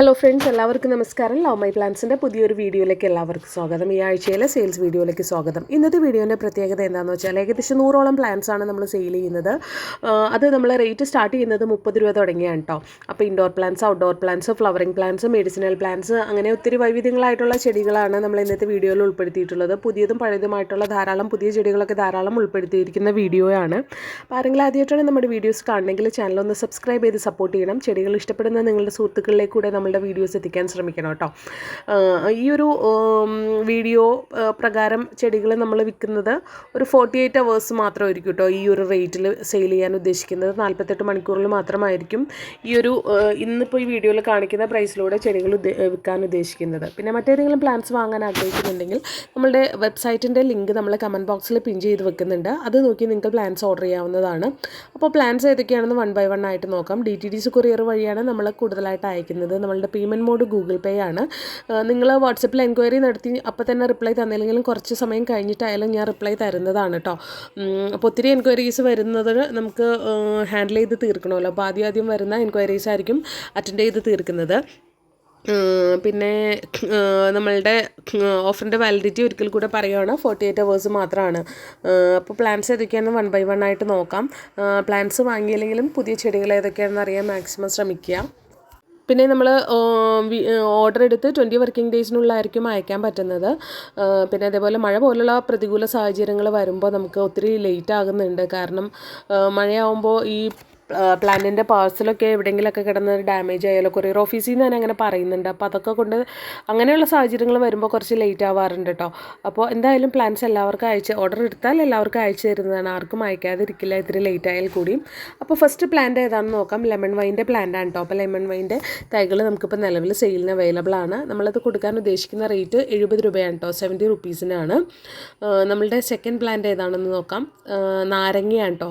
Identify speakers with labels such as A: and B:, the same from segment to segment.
A: Hello friends എല്ലാവർക്കും നമസ്കാരം. Love my പ്ലാൻസിന്റെ പുതിയൊരു വീഡിയോയിലേക്ക് എല്ലാവർക്കും സ്വാഗതം. ഈ ആഴ്ചയിലെ സെയിൽസ് വീഡിയോയിലേക്ക് സ്വാഗതം. ഇന്നത്തെ വീഡിയോന്റെ പ്രത്യേകത എന്താണെന്ന് വെച്ചാൽ ഏകദേശം നൂറോളം ആണ് നമ്മൾ സെയിൽ ചെയ്യുന്നത്. അത് നമ്മൾ റേറ്റ് സ്റ്റാർട്ട് ചെയ്യുന്നത് മുപ്പത് രൂപ തുടങ്ങിയാണ് കേട്ടോ അപ്പോൾ indoor plants outdoor plants flowering plants medicinal plants അങ്ങനെ ഒത്തിരി വൈവിധ്യങ്ങളായിട്ടുള്ള ചെടികളാണ് നമ്മൾ ഇന്നത്തെ വീഡിയോയിൽ ഉൾപ്പെടുത്തിയിട്ടുള്ളത്. പുതിയതും പഴയതുമായിട്ടുള്ള ധാരാളം പുതിയ ചെടികളൊക്കെ ധാരാളം ഉൾപ്പെടുത്തിയിരിക്കുന്ന വീഡിയോയാണ്. അപ്പോൾ ആരെങ്കിലും ആദ്യമായിട്ടാണ് നമ്മുടെ വീഡിയോസ് കാണണമെങ്കിൽ ചാനൽ ഒന്ന് സബ്സ്ക്രൈബ് ചെയ്ത് സപ്പോർട്ട് ചെയ്യണം. ചെടികൾ ഇഷ്ടപ്പെടുന്ന നിങ്ങളുടെ സുഹൃത്തുക്കളിലേക്ക് കൂടെ നമ്മളുടെ വീഡിയോസ് എത്തിക്കാൻ ശ്രമിക്കണം കേട്ടോ. ഈ ഒരു വീഡിയോ പ്രകാരം ചെടികൾ നമ്മൾ വിൽക്കുന്നത് ഒരു ഫോർട്ടി എയ്റ്റ് അവേഴ്സ് മാത്രമായിരിക്കും കേട്ടോ ഈ ഒരു റേറ്റിൽ സെയിൽ ചെയ്യാൻ ഉദ്ദേശിക്കുന്നത്. നാൽപ്പത്തെട്ട് മണിക്കൂറിൽ മാത്രമായിരിക്കും ഈ ഒരു ഇന്നിപ്പോൾ ഈ വീഡിയോയിൽ കാണിക്കുന്ന പ്രൈസിലൂടെ ചെടികൾ വിൽക്കാൻ ഉദ്ദേശിക്കുന്നത്. പിന്നെ മറ്റേതെങ്കിലും പ്ലാൻസ് വാങ്ങാൻ ആഗ്രഹിക്കുന്നുണ്ടെങ്കിൽ നമ്മളുടെ വെബ്സൈറ്റിന്റെ ലിങ്ക് നമ്മൾ കമന്റ് ബോക്സിൽ പിൻ ചെയ്ത് വെക്കുന്നുണ്ട്. അത് നോക്കി നിങ്ങൾക്ക് പ്ലാൻസ് ഓർഡർ ചെയ്യാവുന്നതാണ്. അപ്പോൾ പ്ലാൻസ് ഏതൊക്കെയാണെന്ന് വൺ ബൈ വൺ ആയിട്ട് നോക്കാം. D T D C courier വഴിയാണ് നമ്മൾ കൂടുതലായിട്ട് അയക്കുന്നത്. നമ്മളുടെ പേയ്മെന്റ് മോഡ് ഗൂഗിൾ പേ ആണ്. നിങ്ങൾ വാട്സപ്പിൽ എൻക്വയറി നടത്തി അപ്പോൾ തന്നെ റിപ്ലൈ തന്നില്ലെങ്കിലും കുറച്ച് സമയം കഴിഞ്ഞിട്ടായാലും ഞാൻ റിപ്ലൈ തരുന്നതാണ് കേട്ടോ അപ്പോൾ ഒത്തിരി എൻക്വയറീസ് വരുന്നത് നമുക്ക് ഹാൻഡിൽ ചെയ്ത് തീർക്കണമല്ലോ. അപ്പോൾ ആദ്യം ആദ്യം വരുന്ന എൻക്വയറീസ് ആയിരിക്കും അറ്റൻഡ് ചെയ്ത് തീർക്കുന്നത്. പിന്നെ നമ്മളുടെ ഓഫറിന്റെ വാലിഡിറ്റി ഒരിക്കൽ കൂടെ പറയുകയാണ് ഫോർട്ടി എയ്റ്റ് അവേഴ്സ് മാത്രമാണ് അപ്പോൾ പ്ലാൻസ് ഏതൊക്കെയാണെന്ന് വൺ ബൈ വൺ ആയിട്ട് നോക്കാം. പ്ലാൻസ് വാങ്ങിയില്ലെങ്കിലും പുതിയ ചെടികൾ ഏതൊക്കെയാണെന്ന് അറിയാൻ മാക്സിമം ശ്രമിക്കുക. പിന്നെ നമ്മൾ ഓർഡർ എടുത്ത് ട്വന്റി വർക്കിംഗ് ഡേയ്സിനുള്ളിലായിരിക്കും അയക്കാൻ പറ്റുന്നത്. പിന്നെ അതേപോലെ മഴ പോലുള്ള പ്രതികൂല സാഹചര്യങ്ങൾ വരുമ്പോൾ നമുക്ക് ഒത്തിരി ലേറ്റ് ആകുന്നുണ്ട്. കാരണം മഴയാവുമ്പോൾ ഈ പ്ലാന്റിന്റെ പാഴ്സലൊക്കെ എവിടെയെങ്കിലുമൊക്കെ കിടന്ന് ഡാമേജ് ആയാലോ കൊറിയർ ഓഫീസിൽ നിന്ന് തന്നെ അങ്ങനെ പറയുന്നുണ്ട്. അപ്പോൾ അതൊക്കെ കൊണ്ട് അങ്ങനെയുള്ള സാഹചര്യങ്ങൾ വരുമ്പോൾ കുറച്ച് ലേറ്റ് ആവാറുണ്ട് കേട്ടോ അപ്പോൾ എന്തായാലും പ്ലാൻസ് എല്ലാവർക്കും അയച്ച് ഓർഡർ എടുത്താൽ എല്ലാവർക്കും അയച്ചു തരുന്നതാണ്. ആർക്കും അയക്കാതിരിക്കില്ല ഇത്തിരി ലേറ്റ് ആയാൽ കൂടിയും. അപ്പോൾ ഫസ്റ്റ് പ്ലാന്റ് ഏതാണെന്ന് നോക്കാം. ലെമൺ വൈന്റെ പ്ലാന്റ് ആണ് കേട്ടോ അപ്പോൾ ലെമൺ വൈന്റെ തൈകൾ നമുക്കിപ്പോൾ നിലവിൽ സെയിലിന് അവൈലബിൾ ആണ്. നമ്മളത് കൊടുക്കാൻ ഉദ്ദേശിക്കുന്ന റേറ്റ് എഴുപത് രൂപയാണ് കേട്ടോ സെവന്റി റുപ്പീസിനാണ് നമ്മളുടെ സെക്കൻഡ് പ്ലാന്റ് ഏതാണെന്ന് നോക്കാം. നാരങ്ങയാണ് കേട്ടോ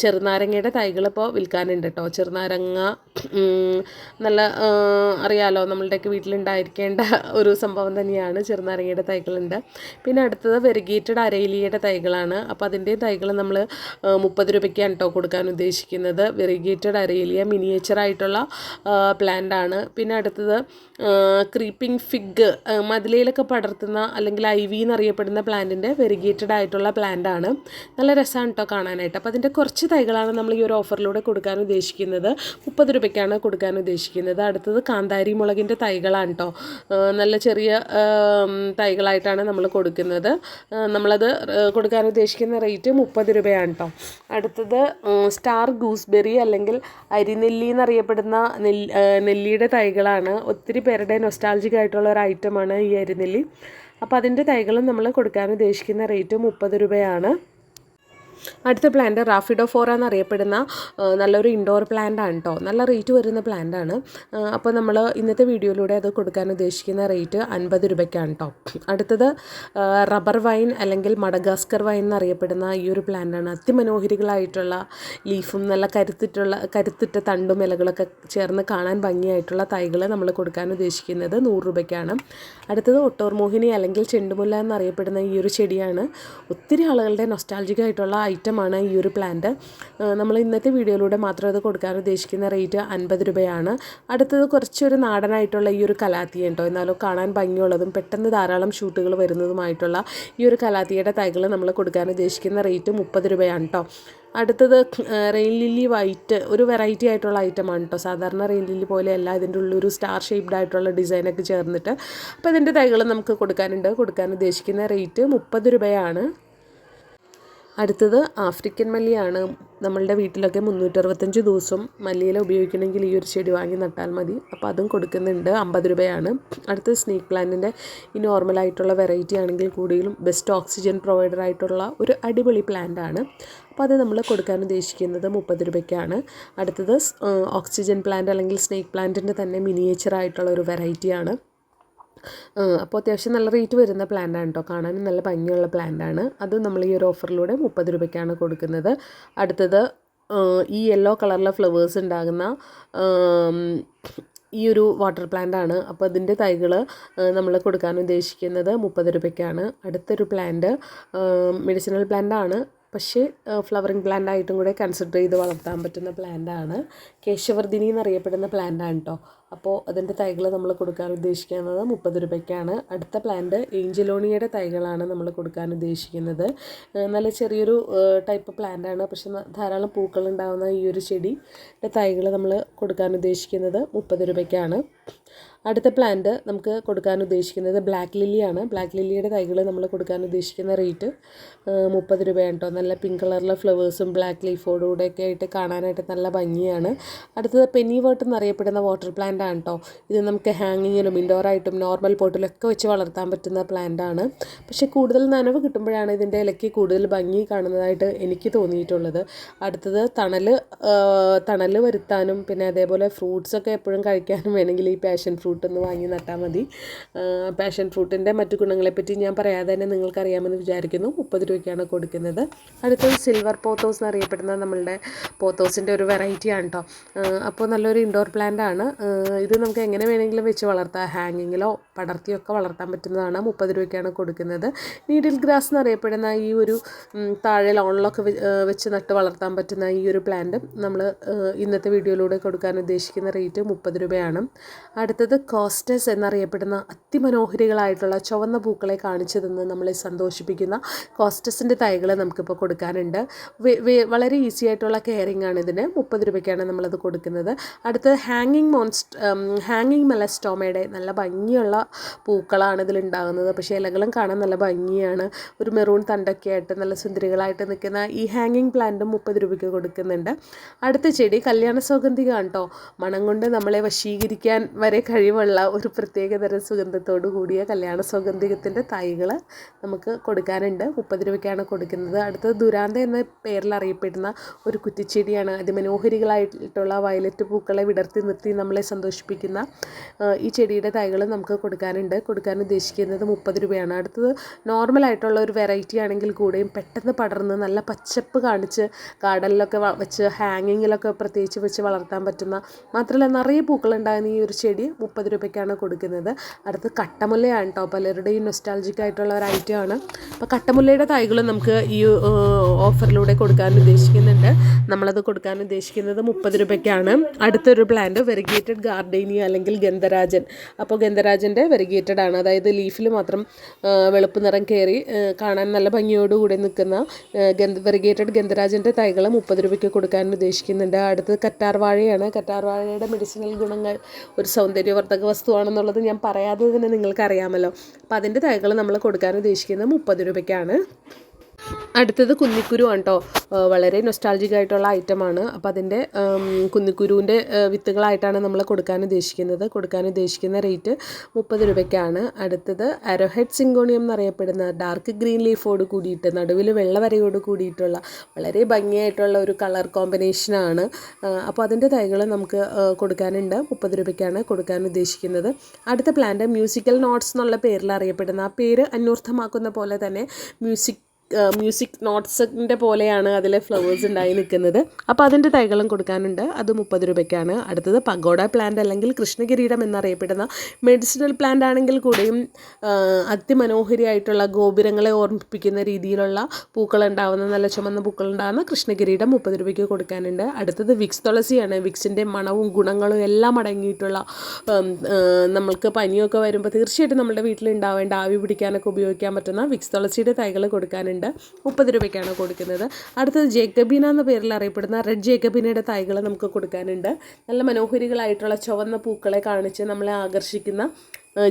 A: ചെറുനാരങ്ങയുടെ തൈകൾ ഇപ്പോൾ വിൽക്കാനുണ്ട് കേട്ടോ. ചെറുനാരങ്ങ നല്ല അറിയാലോ നമ്മളുടെയൊക്കെ വീട്ടിലുണ്ടായിരിക്കേണ്ട ഒരു സംഭവം തന്നെയാണ് ചെറുനാരങ്ങയുടെ തൈകളുണ്ട്. പിന്നെ അടുത്തത് വെരിഗേറ്റഡ് അരയിലിയുടെ തൈകളാണ്. അപ്പോൾ അതിന്റെ തൈകൾ നമ്മൾ മുപ്പത് രൂപയ്ക്കാണ് കേട്ടോ കൊടുക്കാൻ ഉദ്ദേശിക്കുന്നത്. വെരിഗേറ്റഡ് അരയിലിയ മിനിയേച്ചറായിട്ടുള്ള പ്ലാന്റ് ആണ് പിന്നെ അടുത്തത് ക്രീപ്പിംഗ് ഫിഗ് മതിലയിലൊക്കെ പടർത്തുന്ന അല്ലെങ്കിൽ ഐ വി എന്നറിയപ്പെടുന്ന പ്ലാന്റിന്റെ വെരിഗേറ്റഡ് ആയിട്ടുള്ള പ്ലാന്റ് ആണ് നല്ല രസമാണ് കേട്ടോ കാണാനായിട്ട്. അപ്പോൾ അതിന്റെ കുറച്ച് തൈകളാണ് നമ്മൾ ഈ ഒരു ഓഫറിലൂടെ കൊടുക്കാൻ ഉദ്ദേശിക്കുന്നത് മുപ്പത് രൂപയ്ക്കാണ് കൊടുക്കാൻ ഉദ്ദേശിക്കുന്നത്. അടുത്തത് കാന്താരി മുളകിന്റെ തൈകളാണ് കേട്ടോ നല്ല ചെറിയ തൈകളായിട്ടാണ് നമ്മൾ കൊടുക്കുന്നത്. നമ്മളത് കൊടുക്കാൻ ഉദ്ദേശിക്കുന്ന റേറ്റ് മുപ്പത് രൂപയാണ് കേട്ടോ അടുത്തത് സ്റ്റാർ ഗൂസ്ബെറി അല്ലെങ്കിൽ അരിനെല്ലി എന്നറിയപ്പെടുന്ന നെല്ലി നെല്ലിയുടെ തൈകളാണ്. ഒത്തിരി പേരുടെ നൊസ്റ്റാൾജിക് ആയിട്ടുള്ള ഒരു ഐറ്റമാണ് ഈ അരിനെല്ലി. അപ്പോൾ അതിന്റെ തൈകളും നമ്മൾ കൊടുക്കാൻ ഉദ്ദേശിക്കുന്ന റേറ്റ് മുപ്പത് രൂപയാണ്. അടുത്ത പ്ലാന്റ് റാഫിഡോ ഫോറ എന്നറിയപ്പെടുന്ന നല്ലൊരു ഇൻഡോർ പ്ലാന്റ് ആണ് കേട്ടോ നല്ല റേറ്റ് വരുന്ന പ്ലാന്റ് ആണ്. അപ്പോൾ നമ്മൾ ഇന്നത്തെ വീഡിയോയിലൂടെ അത് കൊടുക്കാൻ ഉദ്ദേശിക്കുന്ന റേറ്റ് അൻപത് രൂപയ്ക്കാണ് കേട്ടോ അടുത്തത് റബ്ബർ വൈൻ അല്ലെങ്കിൽ മഡഗാസ്കർ വൈൻ എന്നറിയപ്പെടുന്ന ഈ ഒരു പ്ലാന്റ് ആണ്. അതിമനോഹരികളായിട്ടുള്ള ലീഫും നല്ല കരുത്തിട്ടുള്ള കരുത്തിട്ട തണ്ടും ഇലകളൊക്കെ ചേർന്ന് കാണാൻ ഭംഗിയായിട്ടുള്ള തൈകൾ നമ്മൾ കൊടുക്കാൻ ഉദ്ദേശിക്കുന്നത് നൂറ് രൂപയ്ക്കാണ്. അടുത്തത് ഒട്ടോർമോഹിനി അല്ലെങ്കിൽ ചെണ്ടുമുല്ല എന്നറിയപ്പെടുന്ന ഈ ഒരു ചെടിയാണ്. ഒത്തിരി ആളുകളുടെ നൊസ്റ്റാൾജിക് ആയിട്ടുള്ള ഐറ്റമാണ് ഈ ഒരു പ്ലാന്റ് നമ്മൾ ഇന്നത്തെ വീഡിയോയിലൂടെ മാത്രം അത് കൊടുക്കാൻ ഉദ്ദേശിക്കുന്ന റേറ്റ് അൻപത് രൂപയാണ്. അടുത്തത് കുറച്ചൊരു നാടനായിട്ടുള്ള ഈ ഒരു കലാത്തിയ കേട്ടോ എന്നാലും കാണാൻ ഭംഗിയുള്ളതും പെട്ടെന്ന് ധാരാളം ഷൂട്ടുകൾ വരുന്നതുമായിട്ടുള്ള ഈ ഒരു കലാത്തിയുടെ തൈകൾ നമ്മൾ കൊടുക്കാൻ ഉദ്ദേശിക്കുന്ന റേറ്റ് മുപ്പത് രൂപയാണ് കേട്ടോ അടുത്തത് റെയിൻ ലില്ലി വൈറ്റ് ഒരു വെറൈറ്റി ആയിട്ടുള്ള ഐറ്റമാണ് കേട്ടോ സാധാരണ റെയിൻ ലില്ലി പോലെയല്ല ഇതിന്റെ ഉള്ളിൽ ഒരു സ്റ്റാർ ഷേപ്ഡ് ആയിട്ടുള്ള ഡിസൈനൊക്കെ ചേർന്നിട്ട്. അപ്പോൾ ഇതിന്റെ തൈകൾ നമുക്ക് കൊടുക്കാനുണ്ട്. കൊടുക്കാൻ ഉദ്ദേശിക്കുന്ന റേറ്റ് മുപ്പത് രൂപയാണ്. അടുത്തത് ആഫ്രിക്കൻ മല്ലിയാണ്. നമ്മളുടെ വീട്ടിലൊക്കെ മുന്നൂറ്ററുപത്തഞ്ച് ദിവസം മല്ലിയില ഉപയോഗിക്കണമെങ്കിൽ ഈ ഒരു ചെടി വാങ്ങി നട്ടാൽ മതി. അപ്പോൾ അതും കൊടുക്കുന്നുണ്ട്. അമ്പത് രൂപയാണ്. അടുത്തത് സ്നേക്ക് പ്ലാന്റിന്റെ ഈ നോർമലായിട്ടുള്ള വെറൈറ്റി ആണെങ്കിൽ കൂടിയും ബെസ്റ്റ് ഓക്സിജൻ പ്രൊവൈഡർ ആയിട്ടുള്ള ഒരു അടിപൊളി പ്ലാന്റ് ആണ്. അപ്പോൾ അത് നമ്മൾ കൊടുക്കാൻ ഉദ്ദേശിക്കുന്നത് മുപ്പത് രൂപയ്ക്കാണ്. അടുത്തത് ഓക്സിജൻ പ്ലാന്റ് അല്ലെങ്കിൽ സ്നേക്ക് പ്ലാന്റിന്റെ തന്നെ മിനിയേച്ചർ ആയിട്ടുള്ള ഒരു വെറൈറ്റിയാണ് അപ്പോൾ അത്യാവശ്യം നല്ല റേറ്റ് വരുന്ന പ്ലാന്റാണ് കേട്ടോ കാണാനും നല്ല ഭംഗിയുള്ള പ്ലാന്റാണ് അത് നമ്മൾ ഈ ഒരു ഓഫറിലൂടെ മുപ്പത് രൂപയ്ക്കാണ് കൊടുക്കുന്നത്. അടുത്തത് ഈ യെല്ലോ കളറിലെ ഫ്ലവേഴ്സ് ഉണ്ടാകുന്ന ഈ ഒരു വാട്ടർ പ്ലാന്റ് ആണ്. അപ്പോൾ അതിന്റെ തൈകൾ നമ്മൾ കൊടുക്കാൻ ഉദ്ദേശിക്കുന്നത് മുപ്പത് രൂപയ്ക്കാണ്. അടുത്തൊരു പ്ലാന്റ് മെഡിസിനൽ പ്ലാന്റ് ആണ്. പക്ഷേ ഫ്ലവറിങ് പ്ലാന്റ് ആയിട്ടും കൂടെ കൺസിഡർ ചെയ്ത് വളർത്താൻ പറ്റുന്ന പ്ലാന്റ് ആണ്. കേശവർദ്ധിനി എന്നറിയപ്പെടുന്ന ആണ് കേട്ടോ അപ്പോൾ അതിന്റെ തൈകൾ നമ്മൾ കൊടുക്കാൻ ഉദ്ദേശിക്കുന്നത് മുപ്പത് രൂപയ്ക്കാണ്. അടുത്ത പ്ലാന്റ് ഏഞ്ചലോണിയുടെ തൈകളാണ് നമ്മൾ കൊടുക്കാൻ ഉദ്ദേശിക്കുന്നത്. നല്ല ചെറിയൊരു ടൈപ്പ് പ്ലാന്റാണ് പക്ഷെ ധാരാളം പൂക്കൾ ഉണ്ടാകുന്ന ഈ ഒരു ചെടിയുടെ തൈകൾ നമ്മൾ കൊടുക്കാൻ ഉദ്ദേശിക്കുന്നത് മുപ്പത് രൂപയ്ക്കാണ്. അടുത്ത പ്ലാന്റ് നമുക്ക് കൊടുക്കാൻ ഉദ്ദേശിക്കുന്നത് ബ്ലാക്ക് ലില്ലിയാണ് ബ്ലാക്ക് ലില്ലിയുടെ തൈകൾ നമ്മൾ കൊടുക്കാൻ ഉദ്ദേശിക്കുന്ന റേറ്റ് മുപ്പത് രൂപയാണ് കേട്ടോ നല്ല പിങ്ക് കളറിലെ ഫ്ലവേഴ്സും ബ്ലാക്ക് ലീഫോടുകൂടെ ഒക്കെ ആയിട്ട് കാണാനായിട്ട് നല്ല ഭംഗിയാണ്. അടുത്തത് പെനി വേർട്ട് എന്നറിയപ്പെടുന്ന വാട്ടർ പ്ലാന്റ് ആണ് കേട്ടോ ഇത് നമുക്ക് ഹാങ്ങിങ്ങിലും ഇൻഡോറായിട്ടും നോർമൽ പോട്ടിലൊക്കെ വെച്ച് വളർത്താൻ പറ്റുന്ന പ്ലാന്റ് ആണ്. പക്ഷേ കൂടുതൽ നനവ് കിട്ടുമ്പോഴാണ് ഇതിന്റെ ഇലയ്ക്ക് കൂടുതൽ ഭംഗി കാണുന്നതായിട്ട് എനിക്ക് തോന്നിയിട്ടുള്ളത്. അടുത്തത് തണൽ തണൽ വരുത്താനും പിന്നെ അതേപോലെ ഫ്രൂട്ട്സൊക്കെ എപ്പോഴും കഴിക്കാനും വേണമെങ്കിൽ ഈ പാഷൻ ഫ്രൂട്ട് ഒന്ന് വാങ്ങി നട്ടാൽ മതി. പാഷൻ ഫ്രൂട്ടിന്റെ മറ്റു ഗുണങ്ങളെപ്പറ്റി ഞാൻ പറയാതെ തന്നെ നിങ്ങൾക്കറിയാമെന്ന് വിചാരിക്കുന്നു. മുപ്പത് രൂപയ്ക്കാണ് കൊടുക്കുന്നത്. അടുത്തത് സിൽവർ പോത്തോസ് എന്നറിയപ്പെടുന്ന നമ്മളുടെ പോത്തോസിന്റെ ഒരു വെറൈറ്റി ആണ് കേട്ടോ അപ്പോൾ നല്ലൊരു ഇൻഡോർ പ്ലാന്റ് ആണ്. ഇത് നമുക്ക് എങ്ങനെ വേണമെങ്കിലും വെച്ച് വളർത്താം. ഹാങ്ങിങ്ങിലോ പടർത്തിയൊക്കെ വളർത്താൻ പറ്റുന്നതാണ് മുപ്പത് രൂപയ്ക്കാണ് കൊടുക്കുന്നത്. നീഡിൽ ഗ്രാസ് എന്നറിയപ്പെടുന്ന ഈ ഒരു താഴെ ലോണിലൊക്കെ വെച്ച് നട്ട് വളർത്താൻ പറ്റുന്ന ഈ ഒരു പ്ലാന്റ് നമ്മൾ ഇന്നത്തെ വീഡിയോയിലൂടെ കൊടുക്കാൻ ഉദ്ദേശിക്കുന്ന റേറ്റ് മുപ്പത് രൂപയാണ്. അടുത്തത് കോസ്റ്റസ് എന്നറിയപ്പെടുന്ന അതിമനോഹരികളായിട്ടുള്ള ചുവന്ന പൂക്കളെ കാണിച്ചു തന്ന് നമ്മളെ സന്തോഷിപ്പിക്കുന്ന കോസ്റ്റസിന്റെ തൈകൾ നമുക്കിപ്പോൾ കൊടുക്കാനുണ്ട്. വളരെ ഈസി ആയിട്ടുള്ള കെയറിംഗ് ആണ് ഇതിന്. മുപ്പത് രൂപയ്ക്കാണ് നമ്മളത് കൊടുക്കുന്നത്. അടുത്തത് ഹാങ്ങിങ് മോൺസ്റ്റ് ഹാങ്ങിങ് മെലസ്റ്റോമയുടെ നല്ല ഭംഗിയുള്ള പൂക്കളാണ് ഇതിലുണ്ടാകുന്നത് പക്ഷേ ഇലകളും കാണാൻ നല്ല ഭംഗിയാണ്. ഒരു മെറൂൺ തണ്ടൊക്കെ ആയിട്ട് നല്ല സുന്ദരികളായിട്ട് നിൽക്കുന്ന ഈ ഹാങ്ങിങ് പ്ലാന്റും മുപ്പത് രൂപയ്ക്ക് കൊടുക്കുന്നുണ്ട്. അടുത്ത ചെടി കല്യാണ സൗഗന്ധിക കേട്ടോ. മണം കൊണ്ട് നമ്മളെ വശീകരിക്കാൻ വരെ കഴിവുള്ള ഒരു പ്രത്യേകതരം സുഗന്ധത്തോടു കൂടിയ കല്യാണ സുഗന്ധികത്തിന്റെ തൈകൾ നമുക്ക് കൊടുക്കാനുണ്ട്. മുപ്പത് രൂപയ്ക്കാണ് കൊടുക്കുന്നത്. അടുത്തത് ദുരാന്ത എന്ന പേരിൽ അറിയപ്പെടുന്ന ഒരു കുറ്റിച്ചെടിയാണ്. അതിമനോഹരികളായിട്ടുള്ള വയലറ്റ് പൂക്കളെ വിടർത്തി നിർത്തി നമ്മളെ സന്തോഷിപ്പിക്കുന്ന ഈ ചെടിയുടെ തൈകൾ നമുക്ക് കൊടുക്കാനുണ്ട്. കൊടുക്കാൻ ഉദ്ദേശിക്കുന്നത് മുപ്പത് രൂപയാണ്. അടുത്തത് നോർമലായിട്ടുള്ള ഒരു വെറൈറ്റി ആണെങ്കിൽ കൂടെയും പെട്ടെന്ന് പടർന്ന് നല്ല പച്ചപ്പ് കാണിച്ച് ഗാർഡനിലൊക്കെ വെച്ച് ഹാങ്ങിങ്ങിലൊക്കെ പ്രത്യേകിച്ച് വെച്ച് വളർത്താൻ പറ്റുന്ന മാത്രമല്ല നിറയെ പൂക്കളുണ്ടാകുന്ന ഈ ഒരു ചെടി മുപ്പത് രൂപയ്ക്കാണ് കൊടുക്കുന്നത്. അടുത്ത് കട്ടമുല്ലയാണ് കേട്ടോ പലരുടെയും നൊസ്റ്റാൾജിക് ആയിട്ടുള്ള ഒരു ഐറ്റം ആണ്. അപ്പോൾ കട്ടമുല്ലയുടെ തൈകൾ നമുക്ക് ഈ ഓഫറിലൂടെ കൊടുക്കാൻ ഉദ്ദേശിക്കുന്നുണ്ട്. നമ്മളത് കൊടുക്കാൻ ഉദ്ദേശിക്കുന്നത് മുപ്പത് രൂപയ്ക്കാണ്. അടുത്തൊരു പ്ലാന്റ് വെറിഗേറ്റഡ് ഗാർഡേനിയ അല്ലെങ്കിൽ ഗന്ധരാജൻ. അപ്പോൾ ഗന്ധരാജന്റെ വെറിഗേറ്റഡ് ആണ്. അതായത് ലീഫിൽ മാത്രം വെളുപ്പ് നിറം കയറി കാണാൻ നല്ല ഭംഗിയോടുകൂടി നിൽക്കുന്ന ഗന്ധ വെറിഗേറ്റഡ് ഗന്ധരാജന്റെ തൈകൾ മുപ്പത് രൂപയ്ക്ക് കൊടുക്കാൻ ഉദ്ദേശിക്കുന്നുണ്ട്. അടുത്തത് കറ്റാർവാഴയാണ്. കറ്റാർവാഴയുടെ മെഡിസിനൽ ഗുണങ്ങൾ ഒരു സൗന്ദര്യവർദ്ധക വസ്തുവാണെന്നുള്ളത് ഞാൻ പറയാതെ തന്നെ നിങ്ങൾക്കറിയാമല്ലോ. അപ്പോൾ അതിന്റെ തൈകൾ നമ്മൾ കൊടുക്കാൻ ഉദ്ദേശിക്കുന്നത് മുപ്പത് രൂപയ്ക്കാണ്. അടുത്തത് കുന്നിക്കുരു കേട്ടോ വളരെ നൊസ്റ്റാൾജിക് ആയിട്ടുള്ള ഐറ്റമാണ് അപ്പോൾ അതിന്റെ കുന്നിക്കുരുവിന്റെ വിത്തുകളായിട്ടാണ് നമ്മൾ കൊടുക്കാൻ ഉദ്ദേശിക്കുന്നത്. കൊടുക്കാൻ ഉദ്ദേശിക്കുന്ന റേറ്റ് മുപ്പത് രൂപയ്ക്കാണ്. അടുത്തത് അരോഹെഡ് സിങ്കോണിയം എന്നറിയപ്പെടുന്ന ഡാർക്ക് ഗ്രീൻ ലീഫോട് കൂടിയിട്ട് നടുവിൽ വെള്ളവരയോട് കൂടിയിട്ടുള്ള വളരെ ഭംഗിയായിട്ടുള്ള ഒരു കളർ കോമ്പിനേഷനാണ് അപ്പോൾ അതിന്റെ തൈകൾ നമുക്ക് കൊടുക്കാനുണ്ട്. മുപ്പത് രൂപയ്ക്കാണ് കൊടുക്കാൻ ഉദ്ദേശിക്കുന്നത്. അടുത്ത പ്ലാന്റ് മ്യൂസിക്കൽ നോട്ട്സ് എന്നുള്ള പേരിൽ അറിയപ്പെടുന്ന ആ പേര് അന്വർത്ഥമാക്കുന്ന പോലെ തന്നെ മ്യൂസിക് മ്യൂസിക് നോട്ട്സിന്റെ പോലെയാണ് അതിലെ ഫ്ലവേഴ്സ് ഉണ്ടായി നിൽക്കുന്നത്. അപ്പോൾ അതിന്റെ തൈകളും കൊടുക്കാനുണ്ട്. അത് മുപ്പത് രൂപയ്ക്കാണ്. അടുത്തത് പഗോഡ പ്ലാന്റ് അല്ലെങ്കിൽ കൃഷ്ണകിരീടം എന്നറിയപ്പെടുന്ന മെഡിസിനൽ പ്ലാന്റ് ആണെങ്കിൽ കൂടിയും അതിമനോഹരിയായിട്ടുള്ള ഗോപുരങ്ങളെ ഓർമ്മിപ്പിക്കുന്ന രീതിയിലുള്ള പൂക്കൾ ഉണ്ടാവുന്ന നല്ല ചുമന്ന പൂക്കൾ ഉണ്ടാകുന്ന കൃഷ്ണകിരീടം മുപ്പത് രൂപയ്ക്ക് കൊടുക്കാനുണ്ട്. അടുത്തത് വിക്സ് തുളസിയാണ്. വിക്സിന്റെ മണവും ഗുണങ്ങളും എല്ലാം അടങ്ങിയിട്ടുള്ള നമ്മൾക്ക് പനിയൊക്കെ വരുമ്പോൾ തീർച്ചയായിട്ടും നമ്മുടെ വീട്ടിൽ ഉണ്ടാവേണ്ട ആവി പിടിക്കാനൊക്കെ ഉപയോഗിക്കാൻ പറ്റുന്ന വിക്സ് തുളസിയുടെ തൈകൾ കൊടുക്കാനുണ്ട്. മുപ്പത് രൂപയ്ക്കാണ് കൊടുക്കുന്നത്. അടുത്തത് ജേക്കബീന എന്ന പേരിൽ അറിയപ്പെടുന്ന റെഡ് ജേക്കബീനയുടെ തൈകൾ നമുക്ക് കൊടുക്കാനുണ്ട്. നല്ല മനോഹരികളായിട്ടുള്ള ചുവന്ന പൂക്കളെ കാണിച്ച് നമ്മളെ ആകർഷിക്കുന്ന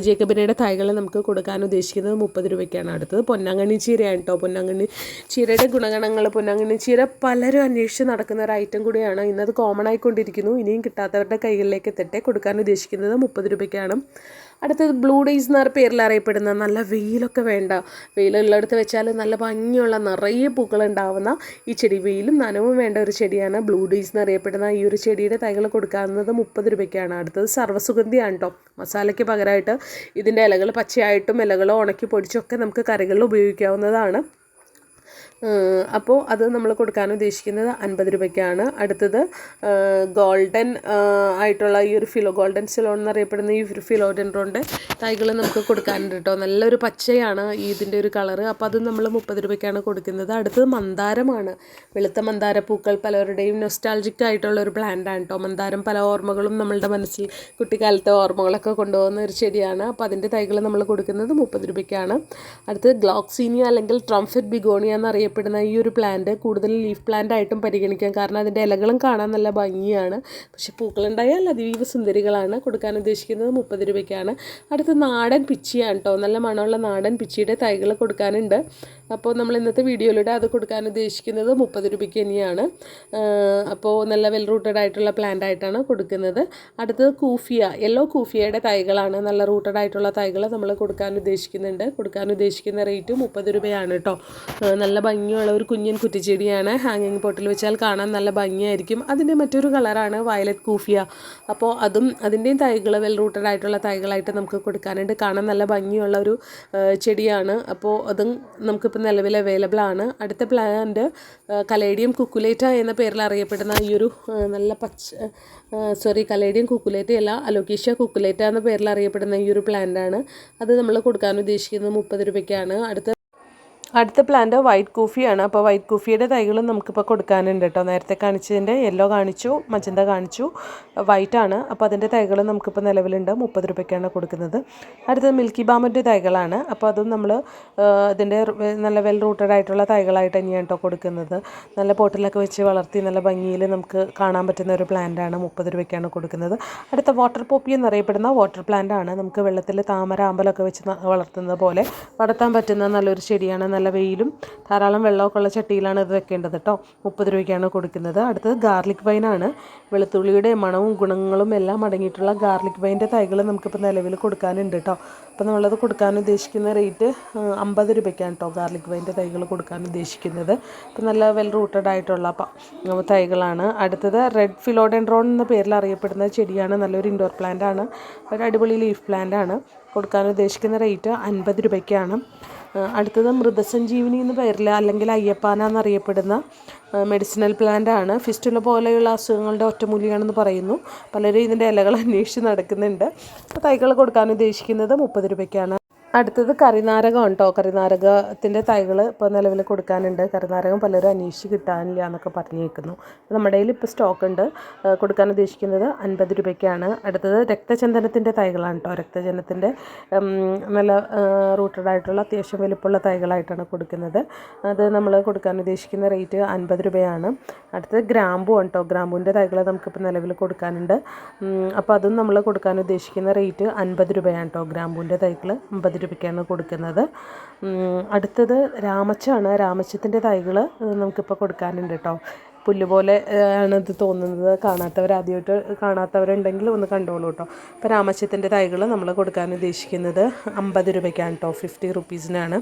A: ജേക്കബിനയുടെ തൈകൾ നമുക്ക് കൊടുക്കാൻ ഉദ്ദേശിക്കുന്നത് മുപ്പത് രൂപയ്ക്കാണ് അടുത്തത്. പൊന്നാങ്കണ്ണി ചീരയാണ് കേട്ടോ പൊന്നാങ്കണ്ണി ചീരയുടെ ഗുണഗണങ്ങൾ പൊന്നാങ്കണ്ണി ചീര പലരും അന്വേഷിച്ച് നടക്കുന്ന ഒരു ഐറ്റം കൂടിയാണ്. ഇന്നത് കോമൺ ആയിക്കൊണ്ടിരിക്കുന്നു. ഇനിയും കിട്ടാത്തവരുടെ കൈകളിലേക്ക് എത്തട്ടെ. കൊടുക്കാൻ ഉദ്ദേശിക്കുന്നത് മുപ്പത് രൂപയ്ക്കാണ്. അടുത്തത് ബ്ലൂ ഡേയ്സ് എന്ന പേരിൽ അറിയപ്പെടുന്ന നല്ല വെയിലൊക്കെ വേണ്ട. വെയിലുള്ളടുത്ത് വെച്ചാൽ നല്ല ഭംഗിയുള്ള നിറയെ പൂക്കൾ ഉണ്ടാവുന്ന ഈ ചെടി. വെയിലും നനവും വേണ്ട ഒരു ചെടിയാണ് ബ്ലൂ ഡേയ്സ് എന്നറിയപ്പെടുന്ന ഈ ഒരു ചെടിയുടെ തൈകൾ കൊടുക്കാവുന്നത് മുപ്പത് രൂപയ്ക്കാണ്. അടുത്തത് സർവസുഗന്ധിയാണ് കേട്ടോ മസാലയ്ക്ക് പകരമായിട്ട് ഇതിന്റെ ഇലകൾ പച്ചയായിട്ടും ഇലകളോ ഉണക്കി പൊടിച്ചൊക്കെ നമുക്ക് കറികളിൽ ഉപയോഗിക്കാവുന്നതാണ്. അപ്പോൾ അത് നമ്മൾ കൊടുക്കാൻ ഉദ്ദേശിക്കുന്നത് അൻപത് രൂപയ്ക്കാണ്. അടുത്തത് ഗോൾഡൻ ആയിട്ടുള്ള ഈ ഒരു ഫിലോ ഗോൾഡൻ സിലോൺ എന്നറിയപ്പെടുന്ന ഈ ഒരു ഫിലോഡൻഡ്രോന്റെ തൈകൾ നമുക്ക് കൊടുക്കാനുണ്ട് കേട്ടോ. നല്ലൊരു പച്ചയാണ് ഇതിന്റെ ഒരു കളറ്. അപ്പോൾ അത് നമ്മൾ മുപ്പത് രൂപയ്ക്കാണ് കൊടുക്കുന്നത്. അടുത്തത് മന്ദാരമാണ്. വെളുത്ത മന്ദാര പൂക്കൾ പലരുടെയും നൊസ്റ്റാൾജിക് ആയിട്ടുള്ള ഒരു പ്ലാന്റ് ആണ് കേട്ടോ. മന്ദാരം പല ഓർമ്മകളും നമ്മളുടെ മനസ്സിൽ കുട്ടിക്കാലത്തെ ഓർമ്മകളൊക്കെ കൊണ്ടുപോകുന്ന ഒരു ചെടിയാണ്. അപ്പോൾ അതിന്റെ തൈകൾ നമ്മൾ കൊടുക്കുന്നത് മുപ്പത് രൂപയ്ക്കാണ്. അടുത്തത് ഗ്ലോക്സീനിയ അല്ലെങ്കിൽ ട്രംഫറ്റ് ബിഗോണിയ എന്നറിയപ്പെടുന്ന ഈ ഒരു പ്ലാന്റ് കൂടുതൽ ലീഫ് പ്ലാന്റ് ആയിട്ടും പരിഗണിക്കാം. കാരണം അതിന്റെ ഇലകളും കാണാൻ നല്ല ഭംഗിയാണ്. പക്ഷേ പൂക്കളുണ്ടായാൽ അതീവ സുന്ദരികളാണ്. കൊടുക്കാൻ ഉദ്ദേശിക്കുന്നത് മുപ്പത് രൂപയ്ക്കാണ്. അടുത്ത നാടൻ പിച്ചിയാണ് കേട്ടോ നല്ല മണമുള്ള നാടൻ പിച്ചിയുടെ തൈകൾ കൊടുക്കാനുണ്ട്. അപ്പോൾ നമ്മൾ ഇന്നത്തെ വീഡിയോയിലൂടെ അത് കൊടുക്കാൻ ഉദ്ദേശിക്കുന്നത് മുപ്പത് രൂപയ്ക്ക് തന്നെയാണ്. അപ്പോൾ നല്ല വെൽ റൂട്ടഡ് ആയിട്ടുള്ള പ്ലാന്റ് ആയിട്ടാണ് കൊടുക്കുന്നത്. അടുത്തത് കൂഫിയ. യെല്ലോ കൂഫിയയുടെ തൈകളാണ്. നല്ല റൂട്ടഡ് ആയിട്ടുള്ള തൈകൾ നമ്മൾ കൊടുക്കാൻ ഉദ്ദേശിക്കുന്നുണ്ട്. കൊടുക്കാൻ ഉദ്ദേശിക്കുന്ന റേറ്റ് മുപ്പത് രൂപയാണ് കേട്ടോ. നല്ല ഭംഗിയുള്ള ഒരു കുഞ്ഞൻ കുറ്റിച്ചെടിയാണ്. ഹാങ്ങിങ് പോട്ടിൽ വെച്ചാൽ കാണാൻ നല്ല ഭംഗിയായിരിക്കും. അതിന്റെ മറ്റൊരു കളറാണ് വയലറ്റ് കൂഫിയ. അപ്പോൾ അതും അതിന്റെയും തൈകൾ വെൽ റൂട്ടഡ് ആയിട്ടുള്ള തൈകളായിട്ട് നമുക്ക് കൊടുക്കാനുണ്ട്. കാണാൻ നല്ല ഭംഗിയുള്ള ഒരു ചെടിയാണ്. അപ്പോൾ അതും നമുക്കിപ്പോൾ നിലവിൽ അവൈലബിൾ ആണ്. അടുത്ത പ്ലാന്റ് കലേഡിയം കുക്കുലേറ്റ എന്ന പേരിൽ അറിയപ്പെടുന്ന ഈ ഒരു നല്ല പച്ച സോറി കലേഡിയം കുക്കുലേറ്റ അല്ല അലോക്കേഷ്യ കുക്കുലേറ്റ എന്ന പേരിൽ അറിയപ്പെടുന്ന ഈ ഒരു പ്ലാന്റ് ആണ്. അത് നമ്മൾ കൊടുക്കാൻ ഉദ്ദേശിക്കുന്നത് മുപ്പത് രൂപയ്ക്കാണ്. അടുത്ത അടുത്ത പ്ലാന്റ് വൈറ്റ് കൂഫിയാണ് അപ്പോൾ വൈറ്റ് കൂഫിയുടെ തൈകൾ നമുക്കിപ്പോൾ കൊടുക്കാനുണ്ട് കേട്ടോ. നേരത്തെ കാണിച്ചതിന്റെ യെല്ലോ കാണിച്ചു മജന്ത കാണിച്ചു വൈറ്റ് ആണ്. അപ്പോൾ അതിന്റെ തൈകൾ നമുക്കിപ്പോൾ നിലവിലുണ്ട്. മുപ്പത് രൂപയ്ക്കാണ് കൊടുക്കുന്നത്. അടുത്തത് മിൽക്കി ബാമിന്റെ തൈകളാണ്. അപ്പോൾ അതും നമ്മൾ ഇതിന്റെ നല്ല വെൽ റൂട്ടഡ് ആയിട്ടുള്ള തൈകളായിട്ട് തന്നെയാണ് കേട്ടോ കൊടുക്കുന്നത്. നല്ല പോട്ടിലൊക്കെ വെച്ച് വളർത്തി നല്ല ഭംഗിയിൽ നമുക്ക് കാണാൻ പറ്റുന്ന ഒരു പ്ലാന്റാണ് മുപ്പത് രൂപയ്ക്കാണ് കൊടുക്കുന്നത്. അടുത്ത വാട്ടർ പോപ്പി എന്നറിയപ്പെടുന്ന വാട്ടർ പ്ലാന്റ് ആണ്. നമുക്ക് വെള്ളത്തിൽ താമര അമ്പലമൊക്കെ വെച്ച് വളർത്തുന്നത് പോലെ വളർത്താൻ പറ്റുന്ന നല്ലൊരു ചെടിയാണ്. നല്ല വെയിലും ധാരാളം വെള്ളമൊക്കെ ഉള്ള ചട്ടിയിലാണ് ഇത് വെക്കേണ്ടത് കേട്ടോ. മുപ്പത് രൂപയ്ക്കാണ് കൊടുക്കുന്നത്. അടുത്തത് ഗാർലിക് വൈനാണ് വെളുത്തുള്ളിയുടെ മണവും ഗുണങ്ങളും എല്ലാം അടങ്ങിയിട്ടുള്ള ഗാർലിക് വൈന്റെ തൈകൾ നമുക്കിപ്പോൾ നിലവിൽ കൊടുക്കാനുണ്ട് കേട്ടോ. അപ്പോൾ നമ്മളത് കൊടുക്കാൻ ഉദ്ദേശിക്കുന്ന റേറ്റ് അമ്പത് രൂപയ്ക്കാണ് കേട്ടോ ഗാർലിക് വൈന്റെ തൈകൾ കൊടുക്കാൻ ഉദ്ദേശിക്കുന്നത്. അപ്പോൾ നല്ല വെൽ റൂട്ടഡ് ആയിട്ടുള്ള തൈകളാണ്. അടുത്തത് റെഡ് ഫിലോഡെൻഡ്രോൺ എന്ന പേരിൽ അറിയപ്പെടുന്ന ചെടിയാണ്. നല്ലൊരു ഇൻഡോർ പ്ലാന്റ് ആണ്. ഒരു അടിപൊളി ലീഫ് പ്ലാന്റ് ആണ്. കൊടുക്കാൻ ഉദ്ദേശിക്കുന്ന റേറ്റ് അൻപത് രൂപയ്ക്കാണ്. അടുത്തത് മൃതസഞ്ജീവിനി എന്ന പേരിൽ അല്ലെങ്കിൽ അയ്യപ്പാന എന്നറിയപ്പെടുന്ന മെഡിസിനൽ പ്ലാന്റ് ആണ്. ഫിസ്റ്റുല പോലെയുള്ള അസുഖങ്ങളുടെ ഒറ്റമൂലിയാണെന്ന് പറയുന്നു. പലരും ഇതിന്റെ ഇലകൾ അന്വേഷിച്ച് നടക്കുന്നുണ്ട്. തൈകൾ കൊടുക്കാൻ ഉദ്ദേശിക്കുന്നത് മുപ്പത് രൂപയ്ക്കാണ്. അടുത്തത് കറിനാരകം കേട്ടോ കറിനാരകത്തിന്റെ തൈകൾ ഇപ്പോൾ നിലവിൽ കൊടുക്കാനുണ്ട്. കറിനാരകം പലരും അന്വേഷിച്ച് കിട്ടാനില്ല എന്നൊക്കെ പറഞ്ഞേക്കുന്നു. നമ്മുടെ കയ്യിൽ ഇപ്പോൾ സ്റ്റോക്ക് ഉണ്ട്. കൊടുക്കാൻ ഉദ്ദേശിക്കുന്നത് അൻപത് രൂപയ്ക്കാണ്. അടുത്തത് രക്തചന്ദനത്തിന്റെ തൈകളാണ് കേട്ടോ രക്തചന്ദനത്തിന്റെ നല്ല റൂട്ടഡ് ആയിട്ടുള്ള അത്യാവശ്യം വലിപ്പമുള്ള തൈകളായിട്ടാണ് കൊടുക്കുന്നത്. അത് നമ്മൾ കൊടുക്കാൻ ഉദ്ദേശിക്കുന്ന റേറ്റ് അൻപത് രൂപയാണ്. അടുത്തത് ഗ്രാമ്പു കേട്ടോ ഗ്രാമ്പുവിന്റെ തൈകൾ നമുക്കിപ്പോൾ നിലവിൽ കൊടുക്കാനുണ്ട്. അപ്പോൾ അതും നമ്മൾ കൊടുക്കാൻ ഉദ്ദേശിക്കുന്ന റേറ്റ് അൻപത് രൂപയാണ് കേട്ടോ ഗ്രാമ്പുവിന്റെ തൈകൾ അമ്പത് രൂപയ്ക്കാണ് കൊടുക്കുന്നത്. അടുത്തത് രാമച്ചാണ്. രാമച്ചത്തിന്റെ തൈകൾ നമുക്കിപ്പോൾ കൊടുക്കാനുണ്ട് കേട്ടോ. പുല്ല് പോലെ ആണ് ഇത് തോന്നുന്നത്. കാണാത്തവർ ആദ്യമായിട്ട് കാണാത്തവരുണ്ടെങ്കിൽ ഒന്ന് കണ്ടോളൂ കേട്ടോ. അപ്പോൾ രാമച്ചത്തിന്റെ തൈകൾ നമ്മൾ കൊടുക്കാൻ ഉദ്ദേശിക്കുന്നത് അമ്പത് രൂപയ്ക്കാണ് കേട്ടോ. ഫിഫ്റ്റി റുപ്പീസിനാണ്.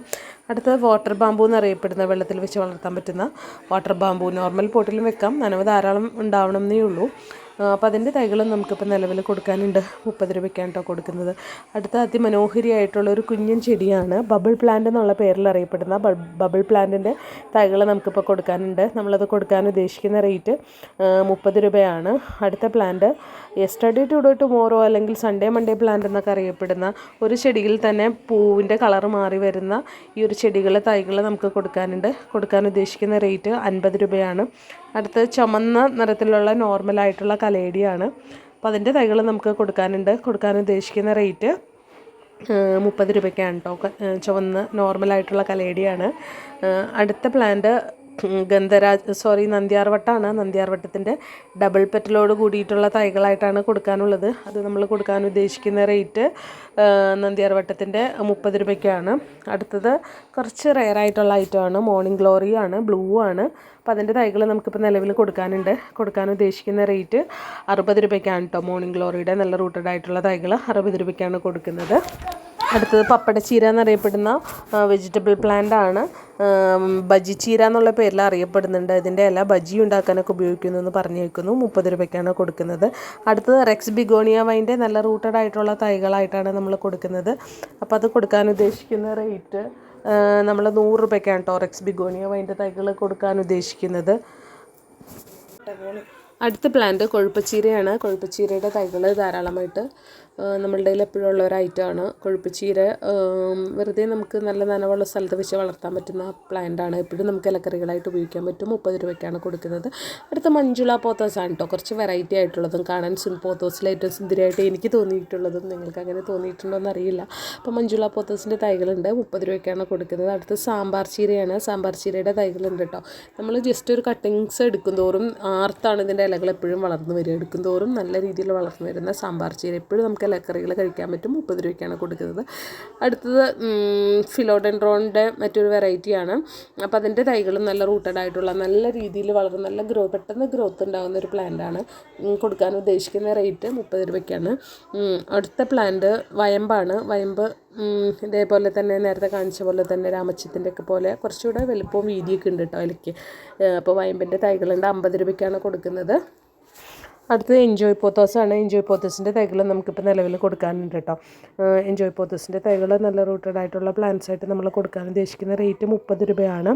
A: അടുത്തത് വാട്ടർ ബാമ്പു എന്നറിയപ്പെടുന്ന വെള്ളത്തിൽ വെച്ച് വളർത്താൻ പറ്റുന്ന വാട്ടർ ബാമ്പു. നോർമൽ പോട്ടിലും വെക്കാം. നനവ് ധാരാളം ഉണ്ടാവണം എന്നേ ഉള്ളൂ. അപ്പോൾ അതിന്റെ തൈകളും നമുക്കിപ്പോൾ നിലവിൽ കൊടുക്കാനുണ്ട്. മുപ്പത് രൂപയ്ക്കാണ് കേട്ടോ കൊടുക്കുന്നത്. അടുത്ത അതിമനോഹരിയായിട്ടുള്ള ഒരു കുഞ്ഞൻ ചെടിയാണ് ബബിൾ പ്ലാന്റ് എന്നുള്ള പേരിൽ അറിയപ്പെടുന്ന ബബിൾ പ്ലാന്റിന്റെ തൈകൾ നമുക്കിപ്പോൾ കൊടുക്കാനുണ്ട്. നമ്മളത് കൊടുക്കാൻ ഉദ്ദേശിക്കുന്ന റേറ്റ് മുപ്പത് രൂപയാണ്. അടുത്ത പ്ലാന്റ് യെസ്റ്റർഡേ ടുഡേ ടുമോറോ അല്ലെങ്കിൽ സൺഡേ മൺഡേ പ്ലാന്റ് എന്നൊക്കെ അറിയപ്പെടുന്ന ഒരു ചെടിയിൽ തന്നെ പൂവിന്റെ കളർ മാറി വരുന്ന ഈ ഒരു ചെടികൾ തൈകൾ നമുക്ക് കൊടുക്കാനുണ്ട്. കൊടുക്കാൻ ഉദ്ദേശിക്കുന്ന റേറ്റ് അൻപത് രൂപയാണ്. അടുത്ത് ചുമന്ന നിറത്തിലുള്ള നോർമലായിട്ടുള്ള കലേടിയാണ്. അപ്പോൾ അതിന്റെ തൈകൾ നമുക്ക് കൊടുക്കാനുണ്ട്. കൊടുക്കാൻ ഉദ്ദേശിക്കുന്ന റേറ്റ് മുപ്പത് രൂപയ്ക്കാണ് കേട്ടോ ചുവന്ന നോർമലായിട്ടുള്ള കലേടിയാണ്. അടുത്ത പ്ലാന്റ് ഗന്ധരാജ് സോറി നന്ദിയാർവട്ടാണ് നന്ദിയാർവട്ടത്തിന്റെ ഡബിൾ പെറ്റലോട് കൂടിയിട്ടുള്ള തൈകളായിട്ടാണ് കൊടുക്കാനുള്ളത്. അത് നമ്മൾ കൊടുക്കാൻ ഉദ്ദേശിക്കുന്ന റേറ്റ് നന്ദിയാർവട്ടത്തിന്റെ മുപ്പത് രൂപയ്ക്കാണ്. അടുത്തത് കുറച്ച് ആയിട്ടുള്ള ഐറ്റമാണ് മോർണിംഗ് ഗ്ലോറി ആണ് ബ്ലൂ ആണ്. അപ്പോൾ അതിന്റെ തൈകൾ നമുക്കിപ്പോൾ നിലവിൽ കൊടുക്കാനുണ്ട്. കൊടുക്കാൻ ഉദ്ദേശിക്കുന്ന റേറ്റ് അറുപത് രൂപയ്ക്കാണ് കേട്ടോ മോർണിംഗ് ഗ്ലോറിയുടെ നല്ല റൂട്ടഡ് ആയിട്ടുള്ള തൈകൾ അറുപത് രൂപയ്ക്കാണ് കൊടുക്കുന്നത്. അടുത്തത് പപ്പടച്ചീര എന്നറിയപ്പെടുന്ന വെജിറ്റബിൾ പ്ലാന്റ് ആണ്. ബജി ചീര എന്നുള്ള പേരിൽ അറിയപ്പെടുന്നുണ്ട്. ഇതിന്റെ ഇല ബജി ഉണ്ടാക്കാനൊക്കെ ഉപയോഗിക്കുന്നു എന്ന് പറഞ്ഞു വയ്ക്കുന്നു മുപ്പത് രൂപയ്ക്കാണ് കൊടുക്കുന്നത്. അടുത്തത് റെക്സ് ബിഗോണിയ വൈന്റെ നല്ല റൂട്ടഡ് ആയിട്ടുള്ള തൈകളായിട്ടാണ് നമ്മൾ കൊടുക്കുന്നത്. അപ്പോൾ അത് കൊടുക്കാൻ ഉദ്ദേശിക്കുന്ന റേറ്റ് നമ്മൾ നൂറ് രൂപയ്ക്കാണ് ടോറക്സ് ബിഗോണിയ വൈന്റെ തൈകൾ കൊടുക്കാൻ ഉദ്ദേശിക്കുന്നത്. അടുത്ത പ്ലാന്റ് കൊഴുപ്പച്ചീരയാണ്. കൊഴുപ്പച്ചീരയുടെ തൈകൾ ധാരാളമായിട്ട് നമ്മളുടെ കയ്യിൽ എപ്പോഴും ഉള്ള ഒരു ഐറ്റമാണ്. കൊഴുപ്പ് ചീര വെറുതെ നമുക്ക് നല്ല നനവുള്ള സ്ഥലത്ത് വെച്ച് വളർത്താൻ പറ്റുന്ന പ്ലാന്റ് ആണ്. എപ്പോഴും നമുക്ക് ഇലക്കറികളായിട്ട് ഉപയോഗിക്കാൻ പറ്റും. മുപ്പത് രൂപയ്ക്കാണ് കൊടുക്കുന്നത്. അടുത്ത മഞ്ജുള പോത്തോസ് ആണ് കേട്ടോ കുറച്ച് വെറൈറ്റി ആയിട്ടുള്ളതും കാണാൻ സുൻ പോത്തോസിൽ ഏറ്റവും സുന്ദരിയായിട്ട് എനിക്ക് തോന്നിയിട്ടുള്ളതും നിങ്ങൾക്ക് അങ്ങനെ തോന്നിയിട്ടുണ്ടോ എന്നറിയില്ല അപ്പോൾ മഞ്ജുള പോത്തോസിന്റെ തൈകളുണ്ട്. മുപ്പത് രൂപയ്ക്കാണ് കൊടുക്കുന്നത്. അടുത്ത സാമ്പാർ ചീരയാണ്. സാമ്പാർ ചീരയുടെ തൈകളുണ്ട് കേട്ടോ നമ്മൾ ജസ്റ്റ് ഒരു കട്ടിങ്സ് എടുക്കും തോറും ആർത്താണ് ഇതിന്റെ ഇലകൾ എപ്പോഴും വളർന്നു വരിക. എടുക്കും തോറും നല്ല രീതിയിൽ വളർന്നു വരുന്ന സാമ്പാർ ചീര. എപ്പോഴും നമുക്ക് ഇലക്കറികൾ കഴിക്കാൻ പറ്റും. മുപ്പത് രൂപയ്ക്കാണ് കൊടുക്കുന്നത്. അടുത്തത് ഫിലോഡെൻഡ്രോണിന്റെ മറ്റൊരു വെറൈറ്റിയാണ്. അപ്പോൾ അതിന്റെ തൈകളും നല്ല റൂട്ടഡ് ആയിട്ടുള്ള നല്ല രീതിയിൽ വളർന്ന് നല്ല ഗ്രോ പെട്ടെന്ന് ഗ്രോത്ത് ഉണ്ടാകുന്ന ഒരു പ്ലാന്റാണ്. കൊടുക്കാൻ ഉദ്ദേശിക്കുന്ന റേറ്റ് മുപ്പത് രൂപയ്ക്കാണ്. അടുത്ത പ്ലാന്റ് വയമ്പാണ്. വയമ്പ് ഇതേപോലെ തന്നെ നേരത്തെ കാണിച്ച പോലെ തന്നെ രാമച്ചത്തിന്റെ ഒക്കെ പോലെ കുറച്ചുകൂടെ വലുപ്പവും വീതിയൊക്കെ ഉണ്ട് കേട്ടോ അതിലേക്ക് അപ്പോൾ വയമ്പിന്റെ തൈകളുണ്ട് അമ്പത് രൂപയ്ക്കാണ് കൊടുക്കുന്നത്. അടുത്തത് എൻജോയ് പോത്തോസാണ് എൻജോയ് പോത്തോസിന്റെ തൈകൾ നമുക്കിപ്പോൾ നിലവിൽ കൊടുക്കാനുണ്ട് കേട്ടോ എൻജോയ് പോത്തോസിന്റെ തൈകൾ നല്ല റൂട്ടഡ് ആയിട്ടുള്ള പ്ലാന്റ്സ് ആയിട്ട് നമ്മൾ കൊടുക്കാൻ ഉദ്ദേശിക്കുന്ന റേറ്റ് മുപ്പത് രൂപയാണ്.